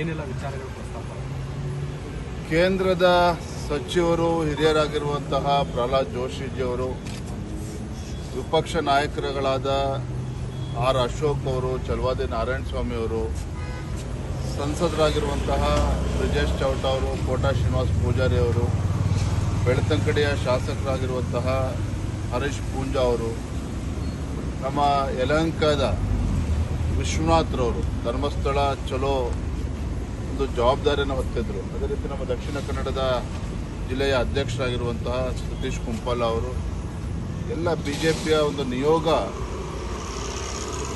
ಏನೆಲ್ಲ ವಿಚಾರಗಳು ಪ್ರಸ್ತಾಪ ಕೇಂದ್ರದ ಸಚಿವರು, ಹಿರಿಯರಾಗಿರುವಂತಹ ಪ್ರಹ್ಲಾದ್ ಜೋಶಿಜಿಯವರು, ವಿಪಕ್ಷ ನಾಯಕರುಗಳಾದ ಆರ್ ಅಶೋಕ್ ಅವರು ಚಲವಾದಿ ನಾರಾಯಣ ಸ್ವಾಮಿ ಅವರು, ಸಂಸದರಾಗಿರುವಂತಹ ಬ್ರಿಜೇಶ್ ಚೌಟ ಅವರು, ಕೋಟಾ ಶ್ರೀನಿವಾಸ್ ಪೂಜಾರಿ ಅವರು, ಬೆಳ್ತಂಕಡಿಯ ಶಾಸಕರಾಗಿರುವಂತಹ ಹರೀಶ್ ಪೂಂಜಾ ಅವರು, ನಮ್ಮ ಯಲಹಂಕದ ವಿಶ್ವನಾಥ್ರವರು ಧರ್ಮಸ್ಥಳ ಚಲೋ ಒಂದು ಜವಾಬ್ದಾರಿಯನ್ನು ಹೊತ್ತಿದ್ರು. ಅದೇ ರೀತಿ ನಮ್ಮ ದಕ್ಷಿಣ ಕನ್ನಡದ ಜಿಲ್ಲೆಯ ಅಧ್ಯಕ್ಷರಾಗಿರುವಂತಹ ಸತೀಶ್ ಕುಂಪಾಲ ಅವರು. ಎಲ್ಲ ಬಿ ಜೆ ಪಿಯ ಒಂದು ನಿಯೋಗ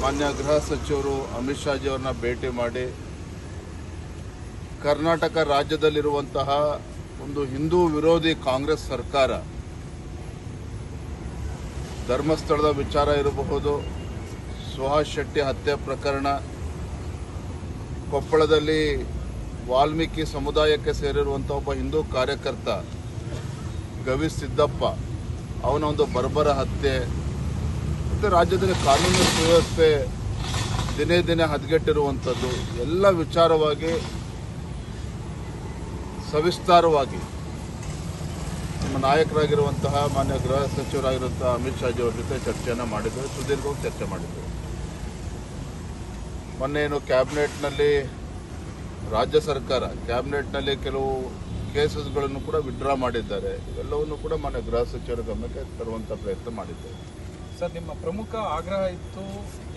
ಮಾನ್ಯ ಗೃಹ ಸಚಿವರು ಅಮಿತ್ ಶಾಜಿ ಅವ್ರನ್ನ ಭೇಟಿ ಮಾಡಿ, ಕರ್ನಾಟಕ ರಾಜ್ಯದಲ್ಲಿರುವಂತಹ ಒಂದು ಹಿಂದೂ ವಿರೋಧಿ ಕಾಂಗ್ರೆಸ್ ಸರ್ಕಾರ ಧರ್ಮಸ್ಥಳದ ವಿಚಾರ ಇರಬಹುದು, ಸುಹಾಸ್ ಶೆಟ್ಟಿ ಹತ್ಯೆ ಪ್ರಕರಣ, ಕೊಪ್ಪಳದಲ್ಲಿ ವಾಲ್ಮೀಕಿ ಸಮುದಾಯಕ್ಕೆ ಸೇರಿರುವಂಥ ಒಬ್ಬ ಹಿಂದೂ ಕಾರ್ಯಕರ್ತ ಗವಿ ಸಿದ್ದಪ್ಪ, ಅವನ ಒಂದು ಬರ್ಬರ ಹತ್ಯೆ, ಮತ್ತು ರಾಜ್ಯದಲ್ಲಿ ಕಾನೂನು ಸುವ್ಯವಸ್ಥೆ ದಿನೇ ದಿನೇ ಹದಗೆಟ್ಟಿರುವಂಥದ್ದು, ಎಲ್ಲ ವಿಚಾರವಾಗಿ ಸವಿಸ್ತಾರವಾಗಿ ನಮ್ಮ ನಾಯಕರಾಗಿರುವಂತಹ ಮಾನ್ಯ ಗೃಹ ಸಚಿವರಾಗಿರುವಂತಹ ಅಮಿತ್ ಶಾಜಿ ಅವ್ರ ಜೊತೆ ಚರ್ಚೆಯನ್ನು ಮಾಡಿದ್ದೇವೆ ಸುದೀರ್ಘವಾಗಿ ಚರ್ಚೆ ಮಾಡಿದ್ದೇವೆ ಮೊನ್ನೆ ಏನು ಕ್ಯಾಬಿನೆಟ್ನಲ್ಲಿ ರಾಜ್ಯ ಸರ್ಕಾರ ಕ್ಯಾಬಿನೆಟ್ನಲ್ಲಿ ಕೆಲವು ಕೇಸಸ್ಗಳನ್ನು ಕೂಡ ವಿಡ್ರಾ ಮಾಡಿದ್ದಾರೆ. ಇವೆಲ್ಲವನ್ನು ಕೂಡ ಮಾನ್ಯ ಗೃಹ ಸಚಿವರ ಗಮನಕ್ಕೆ ತರುವಂಥ ಪ್ರಯತ್ನ ಮಾಡಿದ್ದೇವೆ. ಸರ್, ನಿಮ್ಮ ಪ್ರಮುಖ ಆಗ್ರಹ ಇತ್ತು